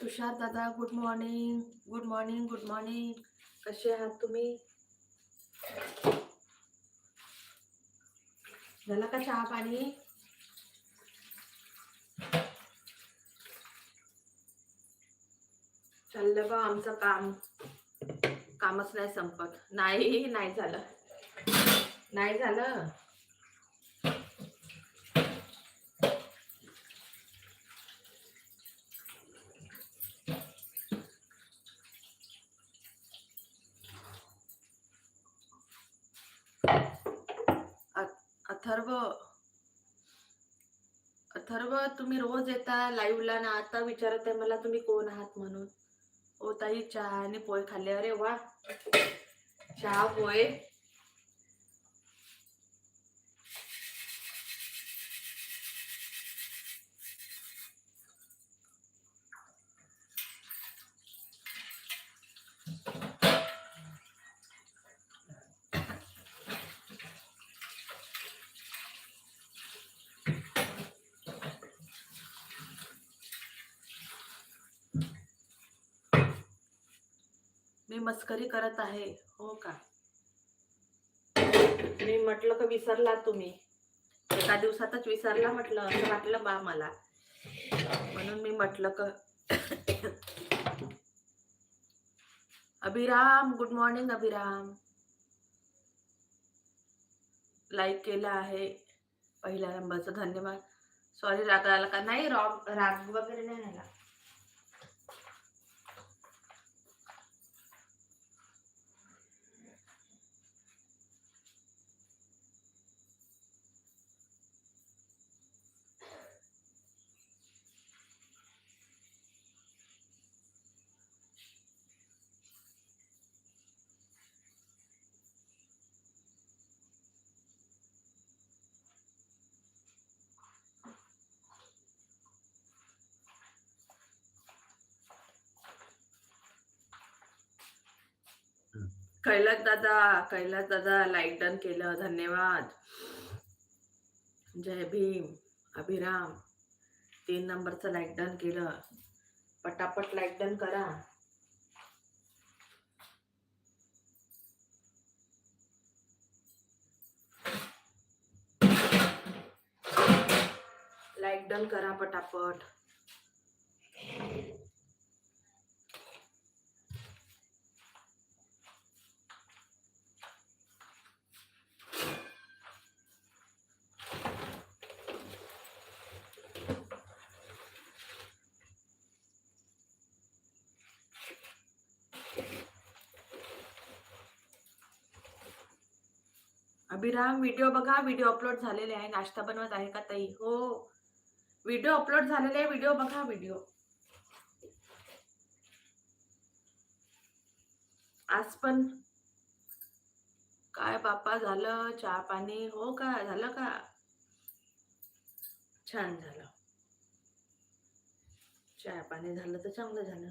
तुषार दादा good morning good morning good morning कसे आहात तुम्ही? झाला का चहा पाणी? चाललं बा आमचं काम. कामच नाही संपत. नाही नाही झालं. नाही झालं? अथर्व अथर्व तुम्ही रोज येता लाईव्हला ना आता विचारत आहे मला तुम्ही कोण आहात म्हणून. ओ ताई चहा आणि पोहे खाल्ले. अरे वा. चहा पोहे. मी मस्करी करत आहे. हो का? मी म्हटलं का विसरला तुम्ही? एका दिवसातच विसरला म्हटलं असं वाटलं बा मला. म्हणून मी म्हटलं का Abhiram good morning Abhiram. Like केलं आहे. पहिल्या नंबरचं धन्यवाद. सॉरी राग आला का? नाही रॉग राग वगैरे नाही आला. कैलास दादा कैलास दादा लाईक डन केलं धन्यवाद. जय भीम अभिराम. तीन नंबरचं लाईक डन केलं. पटापट लाईक डन करा. लाईक डन करा पटापट. अभिराम व्हिडिओ बघा व्हिडिओ अपलोड झालेले आहे. नाश्ता बनवत आहे का ताई? हो. व्हिडिओ अपलोड झालेले आहे व्हिडिओ बघा व्हिडिओ. आज पण काय बापा झालं? चहा पाणी? हो का? झालं का? छान झालं. चहा पाणी झालं तर चांगलं झालं.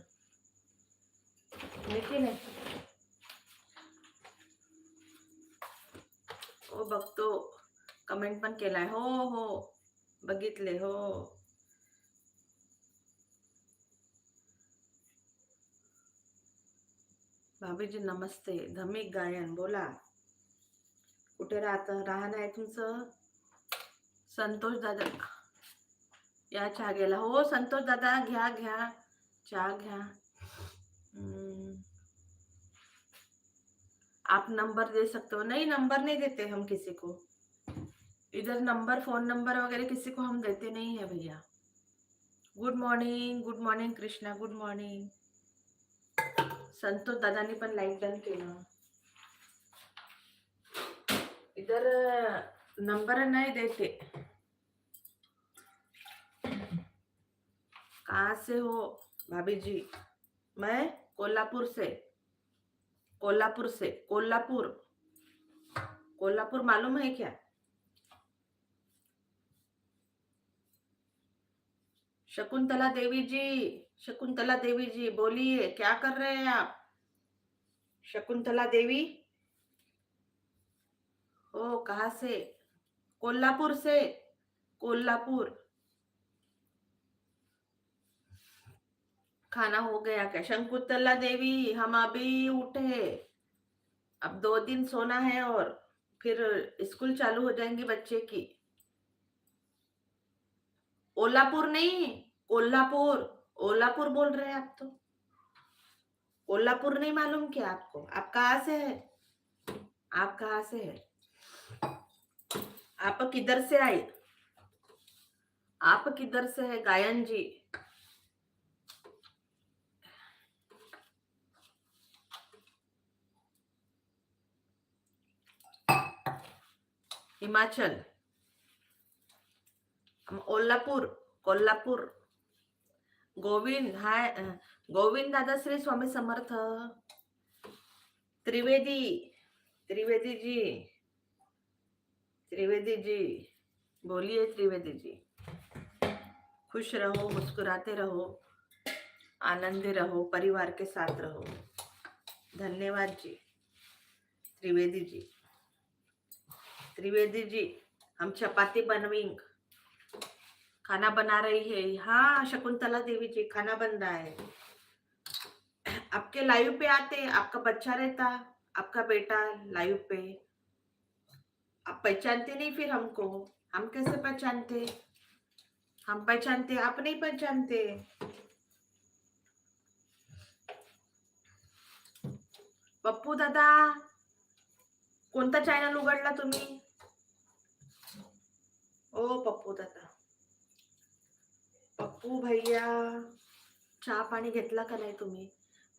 नाही? हो बघतो. कमेंट पण केलाय. हो हो. बघितले हो. भाभीजी नमस्ते. धमिक गायन बोला. कुठे राहत? राहणं आहे तुमचं? संतोष दादा. या चहा गेला हो संतोष दादा घ्या घ्या. चहा घ्या. आप नंबर दे सकते हो। नहीं, नंबर नहीं देते हम किसी को। इधर नंबर, फ़ोन नंबर वगैरह किसी को हम देते नहीं है भैया। Good morning good morning Krishna good morning Santosh दादानी पण लाईक डन केलं इधर नंबर नहीं देते। कहाँ से हो भाभी जी? मैं कोल्हापुर से। कोल्हापुर से, कोल्हापुर. कोल्हापुर मालूम है क्या? शकुंतला देवी जी, शकुंतला देवी जी, बोलिए, क्या कर रहे हैं आप? शकुंतला देवी? ओ कहा से? कोल्हापुर से, कोल्हापुर. खाना हो गया क्या शंकुतला देवी, हम अभी उठे। अब दो दिन सोना है और फिर स्कूल चालू हो जाएँगी बच्चे की। ओलापुर नहीं, कोल्हापुर ओलापुर बोल रहे हैं आप तो। कोल्हापुर नहीं मालूम क्या आपको? आप कहाँ से है? आप कहाँ से है? आप किधर से आए? आप किधर से है, गायन जी? हिमाचल। हम ओल्हापूर कोल्हापूर। गोविंद, हाय गोविंद दादा श्री स्वामी समर्थ। त्रिवेदी त्रिवेदी जी त्रिवेदी जी बोलिए त्रिवेदी जी खुश रहो, मुस्कुराते रहो, आनंदी रहो, परिवार के साथ रहो। धन्यवाद जी त्रिवेदी जी त्रिवेदी जी, हम चपाती बनवेंगे खाना बना रही है। हाँ शकुंतला देवी जी, खाना बन रहा है। आपके लाइव पे आते आपका बच्चा रहता, आपका बेटा लाइव पे। आप पहचानते नहीं फिर हमको। हम कैसे पहचानते? हम पहचानते, आप नहीं पहचानते? पप्पू दादा कोणता चॅनल उघडला तुम्ही? ओ पप्पू दादा. पप्पू भैया चहा पाणी घेतला का नाही तुम्ही?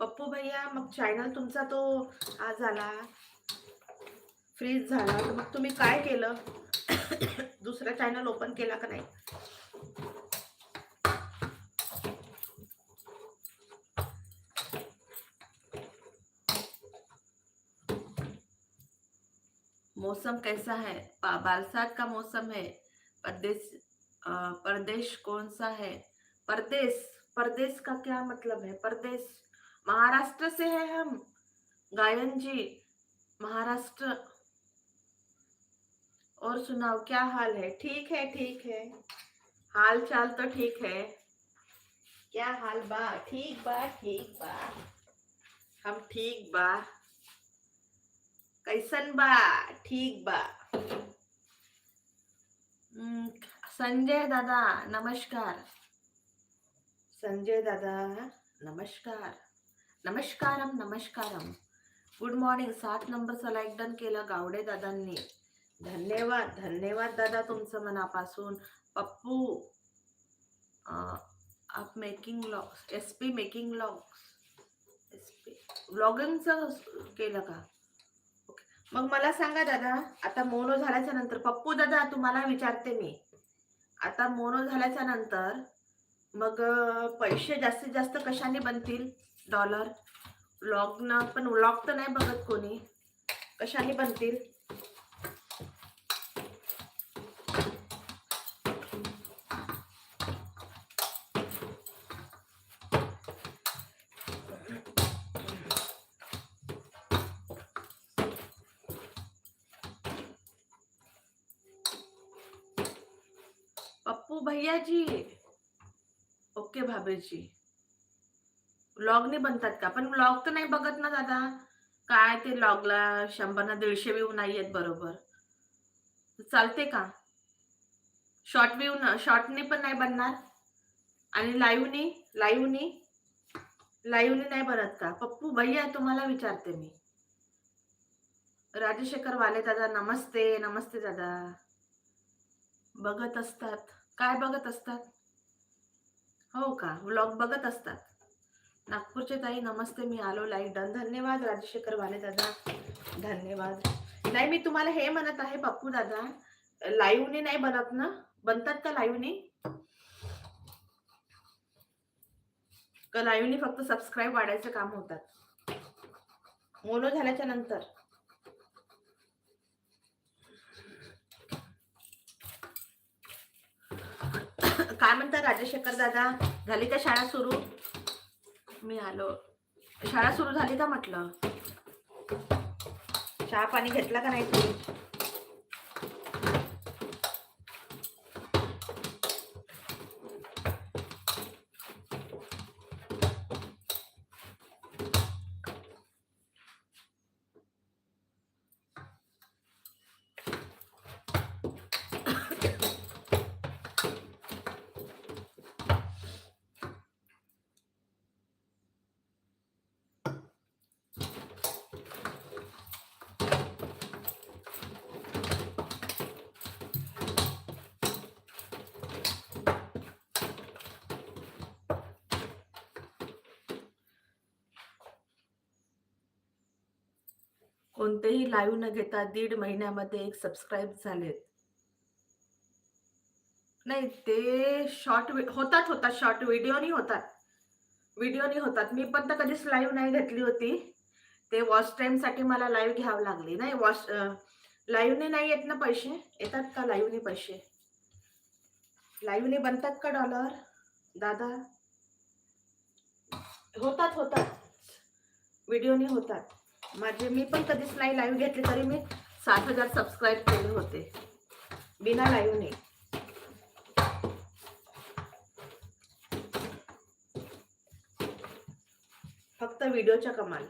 पप्पू भैया मग चॅनल तुमचा तो हा झाला. फ्रीज झाला. तर मग तुम्ही काय केलं? दुसरा चॅनल ओपन केला का नाही? मौसम कैसा है? बरसात का मौसम है? परदेश परदेश कौन सा है? परदेश परदेश का क्या मतलब है? परदेश महाराष्ट्र से है हम। गायन जी, महाराष्ट्र। और सुनाओ, क्या हाल है? ठीक है ठीक है। हाल चाल तो ठीक है। क्या हाल बा? ठीक बा ठीक बा। हम ठीक बा। कैसन बा? ठीक बा। संजय दादा नमस्कार संजय दादा नमस्कार नमस्कारम नमस्कारम गुड मॉर्निंग सात नंबरचा लाईक डन केलं गावडे दादांनी धन्यवाद धन्यवाद दादा तुमचं मनापासून पप्पू आप making logs S P making logs S P व्लॉगिंगचं केलं का मग मला सांगा दादा आता मोनो झाल्याच्यानंतर पप्पू दादा तुम्हाला विचारते मी. आता मोनो झाल्याच्यानंतर मग पैसे जास्तीत जास्त कशाने बनतील? डॉलर व्लॉगनं पण लॉक तर नाही बघत कोणी. कशाने बनतील? पप्पू भैया जी ओके भाभी जी व्लॉग नाही बनतात का? पण व्लॉग तर नाही बघत ना दादा. काय ते लॉगला शंभर ना दीडशे व्ह्यू नाही आहेत बरोबर. चालते का? शॉर्ट व्ह्यू न शॉर्टनी पण नाही बनणार. आणि लाईव्हनी लाईव्हनी लाईव्हनी नाही बनत का? पप्पू भैया तुम्हाला विचारते मी. राजशेखर वाले दादा नमस्ते नमस्ते दादा. बघत असतात. काय बघत असतात? हो का? व्लॉग बघत असतात. नागपूरचे ताई नमस्ते. मी आलो लाईक डन. धन्यवाद. राजशेखर वाले दादा. धन्यवाद. नाही मी तुम्हाला हे म्हणत आहे पप्पू दादा. लाईव्हने नाही बनत ना? बनतात का लाईव्हने का लाईव्हनी फक्त सबस्क्राईब वाढायचं काम होतात? मोनो झाल्याच्यानंतर. काय म्हणता राजशेखर दादा? झाली का शाळा सुरू? मी आलो. शाळा सुरू झाली का म्हटलं? चहा पाणी घेतला का नाही तुम्ही? कोणतेही लाईव्ह न घेता दीड महिन्यामध्ये एक सबस्क्राईब झालेत. नाही ते शॉर्ट होतात होतात शॉर्ट व्हिडिओनी होतात. व्हिडिओनी होतात. मी पण तर कधीच लाईव्ह नाही घेतली होती. ते वॉच टाईमसाठी मला लाईव्ह घ्यावं लागली. नाही वॉच लाईव्हने नाही येत ना पैसे? येतात का लाईव्हने पैसे? लाईव्हने बनतात का डॉलर दादा? होतात होतात. व्हिडिओने होतात. माझे मी पण कधीच नाही लाईव्ह घेतली तरी मी सात हजार सबस्क्राईब केले होते. बिना लाईव्हने फक्त व्हिडिओच्या कमाल.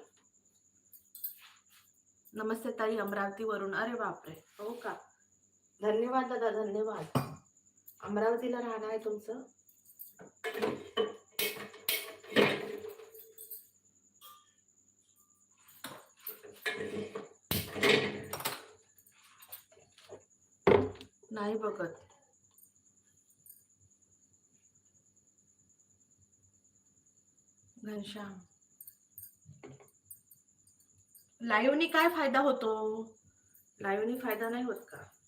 नमस्ते ताई अमरावतीवरून. अरे बापरे. हो का? धन्यवाद दादा धन्यवाद. अमरावतीला राहणं आहे तुमचं? नाही बघत. घनश्याम. लाईव्हनी काय फायदा होतो? लाईव्हनी फायदा नाही होत का?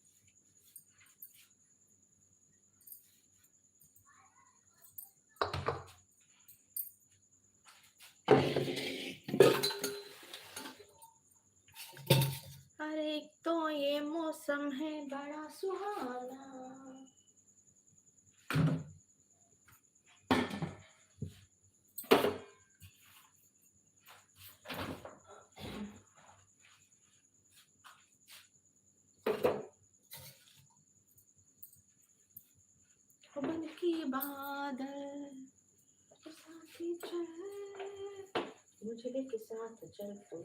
मौसम है बड़ा सुहाना। बन की बादल साथ ही चल। मुझे के साथ चल तू।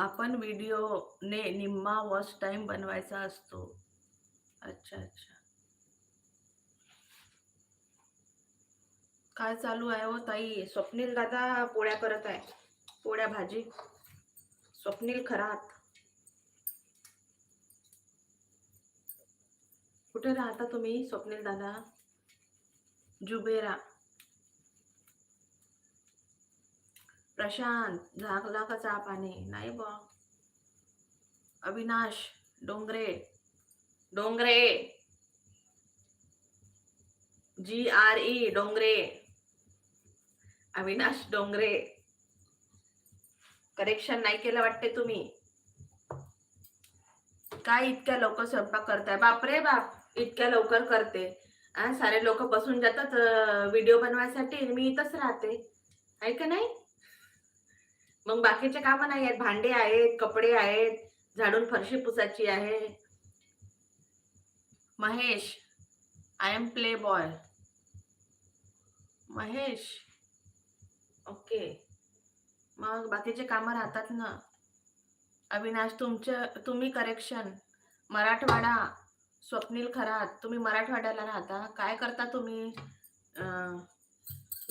आपण व्हिडिओ ने निम्मा वॉच टाइम बनवायचा असतो. अच्छा अच्छा. काय चालू आहे हो ताई? स्वप्नील दादा पोळ्या करत आहे. पोळ्या भाजी. स्वप्नील खरात. कुठे राहता तुम्ही स्वप्नील दादा? जुबेरा. प्रशांत झाकला का चापाने पाणी नाही बा Avinash Dongre Dongre. G R E Dongre. Avinash Dongre. Correction नाही केलं वाटते तुम्ही. काय इतक्या लवकर स्वयंपाक करताय? बापरे बाप इतक्या लवकर करते. सारे लोक बसून जातात व्हिडिओ बनवायसाठी मी इथंच राहते. आहे का नाही? मग बाकीचे कामं नाही आहेत. भांडे आहेत कपडे आहेत झाडून फरशी पुसायची आहे. Mahesh I am play boy Mahesh. Okay. मग बाकीचे कामं राहतात ना. अविनाश तुमचं तुम्ही करेक्शन मराठवाडा स्वप्नील खरात. तुम्ही मराठवाड्याला राहता. काय करता तुम्ही?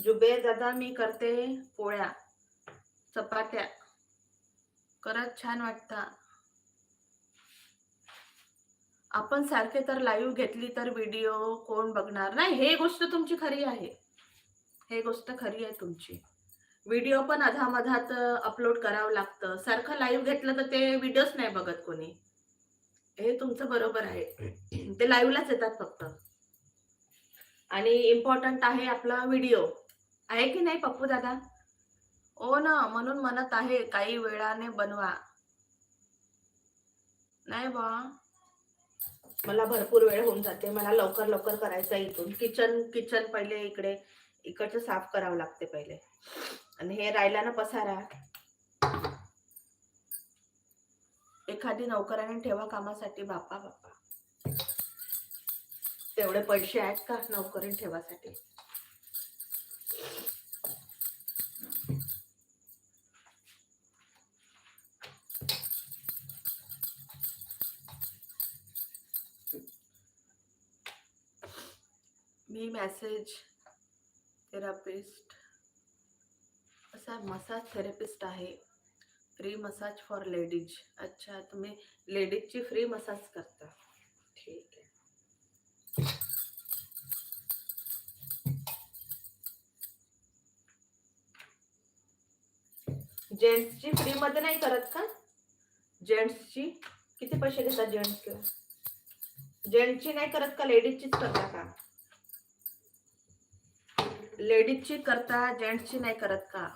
जुबेर दादा मी करते पोळ्या. चपात्या. करत छान वाटता. आपण सारखे तर लाईव्ह घेतली तर व्हिडिओ कोण बघणार? नाही हे गोष्ट तुमची खरी आहे. हे गोष्ट खरी आहे तुमची. व्हिडिओ पण अधामधात अपलोड करावं लागतं. सारखं लाईव्ह घेतलं तर ते व्हिडिओच नाही बघत कोणी. हे तुमचं बरोबर आहे. ते लाईव्हलाच येतात फक्त. आणि इम्पॉर्टंट आहे आपला व्हिडिओ आहे की नाही पप्पू दादा? हो ना म्हणून म्हणत आहे काही वेळाने बनवा. नाही बा. मला भरपूर वेळ होऊन जाते. मला लवकर लवकर करायचं इथून. किचन किचन पहिले इकडे इकडचं साफ करावं लागते पहिले. आणि हे राहिला ना पसारा. एखादी नोकराने ठेवा कामासाठी बापा बापा. तेवढे पैसे आहेत का नोकरी ठेवासाठी मी मॅसेज थेरापिस्ट असा मसाज थेरपिस्ट आहे. फ्री मसाज फॉर लेडीज अच्छा तुम्ही लेडीजची फ्री मसाज करता. ठीक आहे. जेंट्सची फ्री मध्ये नाही करत का? जेंट्सची किती पैसे घेतात जेंट्सला जेंट्सची नाही करत का? लेडीजचीच करता का? लेडीजची करता जेंट्सची नाही करत का?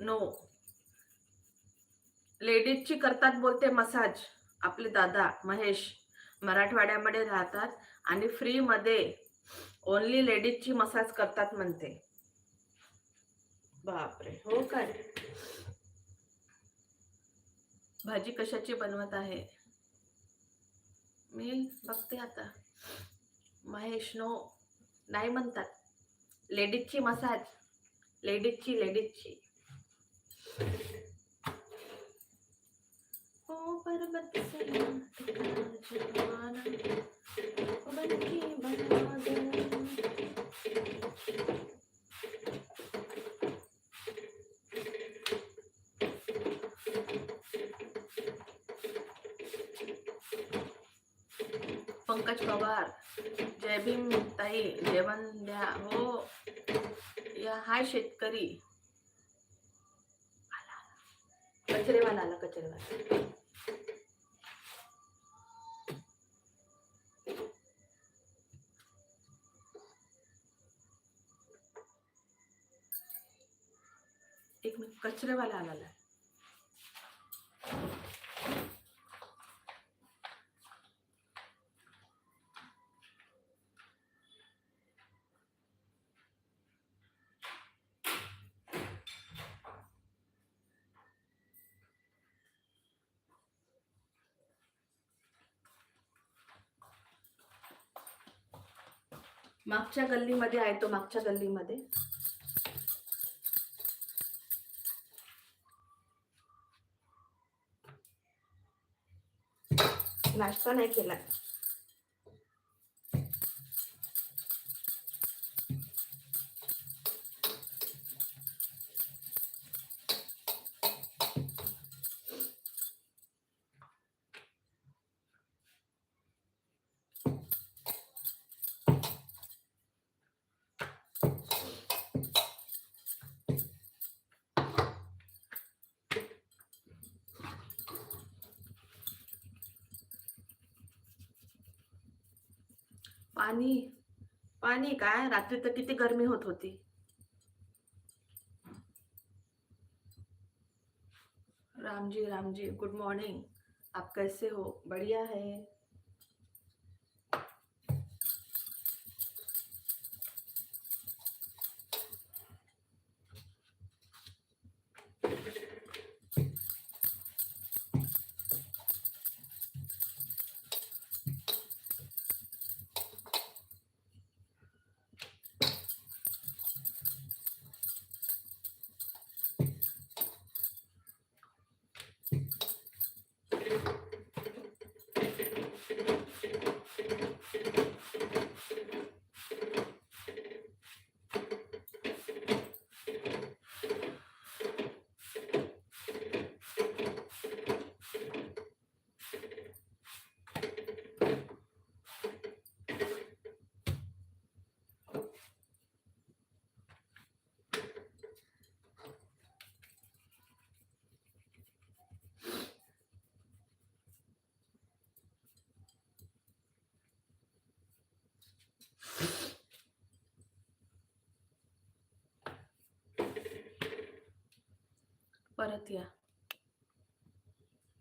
नो लेडीजची करतात बोलते मसाज आपले दादा महेश. मराठवाड्यामध्ये राहतात आणि फ्रीमध्ये ओनली लेडीजची मसाज करतात म्हणते. बापरे हो काय भाजी कशाची बनवत आहे? मी बघते आता. महेश नो नाही म्हणतात. लेडीजची मसाज. लेडीजची लेडीजची. ओ, पर्वत से पंकज पवार. जय भीम, ताई. जेवण द्या हो. हा शेतकरी कचरेवाला आला कचरेवाला एक मिनिट कचरेवाला आला. मागच्या गल्लीमध्ये आहे तो मागच्या गल्लीमध्ये. नाश्ता नाही केला पाणी काय? रात्री तर किती गर्मी होत होती. रामजी रामजी गुड मॉर्निंग आप कैसे हो? बढ़िया है? परत या